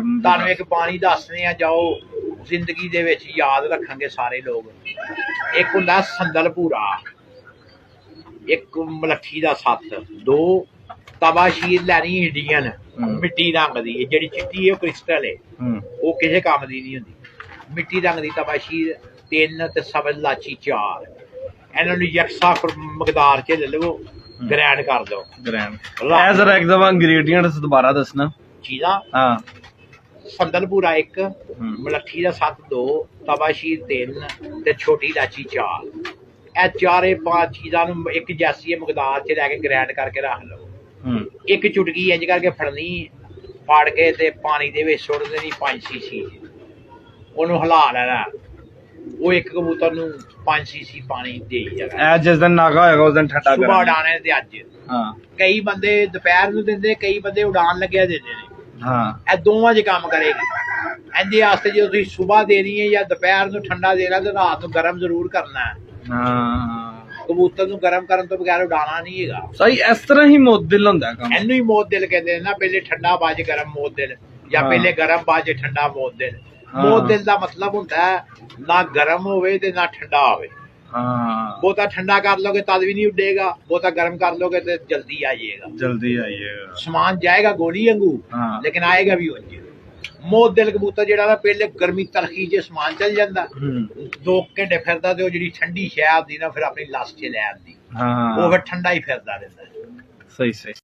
ਤੁਹਾਨੂੰ ਇੱਕ ਬਾਣੀ ਦੱਸਦੇ ਆ ਜਾਓ ਜ਼ਿੰਦਗੀ ਦੇ ਵਿੱਚ ਯਾਦ ਰੱਖਾਂਗੇ ਸਾਰੇ ਲੋਕ। ਇੱਕ ਹੁੰਦਾ ਸੰਦਲਪੂਰਾ ਇੱਕ ਮਲੱਠੀ ਦਾ ਸੱਤ ਦੋ ਤਬਾਸ਼ੀਰ ਲੈਣੀ ਇੰਡੀਅਨ। ਮਿੱਟੀ ਰੰਗ ਦੀ ਜਿਹੜੀ ਚਿੱਟੀ ਹੈ ਉਹ ਕ੍ਰਿਸਟਲ ਹੈ। ਉਹ ਕਿਸੇ ਕੰਮ ਦੀ ਨਹੀਂ ਹੁੰਦੀ। ਮਿੱਟੀ ਰੰਗ ਦੀ ਤਬਾਸ਼ੀਰ ਤਿੰਨ ਤੇ ਸਬਜ਼ ਲਾਚੀ ਚਾਰ। ਇਹਨਾਂ ਨੂੰ ਯਕਸਾ ਫਿਰ ਮਕਦਾਰ ਚ ਲੈ ਲਵੋ ਗ੍ਰੈਂਡ ਕਰ ਦਿਓ। ਗ੍ਰੈਂਡ ਐ ਜ਼ਰਾ ਇੰਗਰੀਡੀਐਂਟਸ ਦੁਬਾਰਾ ਦੱਸਣਾ। ਚੀਜ਼ਾਂ? ਹਾਂ। ਸੰਦਲਪੂਰਾ ਇੱਕ ਮਲੱਠੀ ਦਾ ਸੱਤ ਦੋ ਤਬਾਸ਼ੀਰ ਤਿੰਨ ਤੇ ਛੋਟੀ ਇਲਾਚੀ ਚਾਰ। ਇਹ ਚਾਰੇ ਪੰਜ ਚੀਜ਼ਾਂ ਨੂੰ ਇੱਕ ਜੈਸੀ ਮਕਦਾਰ ਚ ਲੈ ਕੇ ਗ੍ਰੈਂਡ ਕਰਕੇ ਰੱਖ ਲਓ। ਇੱਕ ਚੁਟਕੀ ਇੰਜ ਕਰਕੇ ਫੜਨੀ ਫੜ ਕੇ ਤੇ ਪਾਣੀ ਦੇ ਵਿੱਚ ਸੁੱਟ ਦੇਣੀ 5 ਸੀਸੀ ਉਹਨੂੰ ਹਿਲਾ ਲੈਣਾ। ਉਹ ਇੱਕ ਕਬੂਤਰ ਨੂੰ 5 ਸੀਸੀ ਪਾਣੀ ਦੇ ਜਾਣਾ। ਐ ਜਿਸ ਦਿਨ ਨਾਗਾ ਹੋਏਗਾ ਉਸ ਦਿਨ ਸੁਬਾ ਕਰਾਂਗੇ। ਉਡਾਣੇ ਤੇ ਅੱਜ। ਹਾਂ। ਕਈ ਬੰਦੇ ਦੁਪਹਿਰ ਨੂੰ ਦਿੰਦੇ ਕਈ ਬੰਦੇ ਉਡਾਣ ਲੱਗਿਆ ਦਿੰਦੇ ਨੇ। ਹਾਂ। ਇਹ ਦੋਵਾਂ 'ਚ ਕੰਮ ਕਰੇਗੀ। ਇਹਦੇ ਵਾਸਤੇ ਜੇ ਤੁਸੀਂ ਸਵੇਰ ਦੇਣੀ ਹੈ ਜਾਂ ਦੁਪਹਿਰ ਨੂੰ ਠੰਡਾ ਦੇਣਾ ਤੇ ਰਾਤ ਨੂੰ ਗਰਮ ਜ਼ਰੂਰ ਕਰਨਾ ਹੈ। ਹਾਂ। ਕਬੂਤਰ ਨੂੰ ਗਰਮ ਕਰਨ ਤੋਂ ਬਗੈਰ ਉਡਾਣਾ ਨਹੀਂ ਹੈਗਾ। ਸਹੀ ਇਸ ਤਰ੍ਹਾਂ ਹੀ ਮੁੱਦਿਲ ਹੁੰਦਾ ਕੰਮ। ਇਹਨੂੰ ਹੀ ਮੌਤ ਦਿਲ ਕਹਿੰਦੇ ਨੇ ਨਾ ਪਹਿਲੇ ਠੰਡਾ ਬਾਜ ਗਰਮ ਮੌਤ ਦਿਲ ਜਾਂ। ਪਹਿਲੇ ਗਰਮ ਬਾਜ ਠੰਡਾ ਮੌਤ ਦਿਲ। ਮੌਤ ਦਿਲ ਦਾ ਮਤਲਬ ਹੁੰਦਾ ਨਾ ਗਰਮ ਹੋਵੇ ਤੇ ਨਾ ਠੰਡਾ ਹੋਵੇ। ਹਾਂ। ਬਹੁਤਾ ਠੰਡਾ ਕਰ ਲੋਗੇ ਤਦ ਵੀ ਨਹੀਂ ਉੱਡੇਗਾ ਬਹੁਤਾ ਗਰਮ ਕਰ ਲੋਗੇ ਤੇ ਜਲਦੀ ਆ ਜਾਏਗਾ ਜਲਦੀ ਆਈਏਗਾ। ਸਮਾਨ ਜਾਏਗਾ ਗੋਲੀ ਵਾਂਗੂ ਹਾਂ। ਲੇਕਿਨ ਆਏਗਾ ਵੀ ਉਂਝ ਮੌਤ ਦਿਲ ਕਬੂਤਰ ਜਿਹੜਾ ਨਾ ਪਹਿਲੇ ਗਰਮੀ ਤਰਖੀ ਜੇ ਸਮਾਨ ਚੱਲ ਜਾਂਦਾ ਦੋ ਘੰਟੇ ਫਿਰਦਾ ਤੇ ਉਹ ਜਿਹੜੀ ਠੰਡੀ ਸ਼ੈ ਆਉਂਦੀ ਨਾ ਫਿਰ ਆਪਣੀ ਲੱਸ 'ਚ ਲੈ ਆਉਂਦੀ ਉਹ ਹਾਂ ਫਿਰ ਠੰਡਾ ਹੀ ਫਿਰਦਾ ਰਹਿੰਦਾ। ਸਹੀ ਸਹੀ।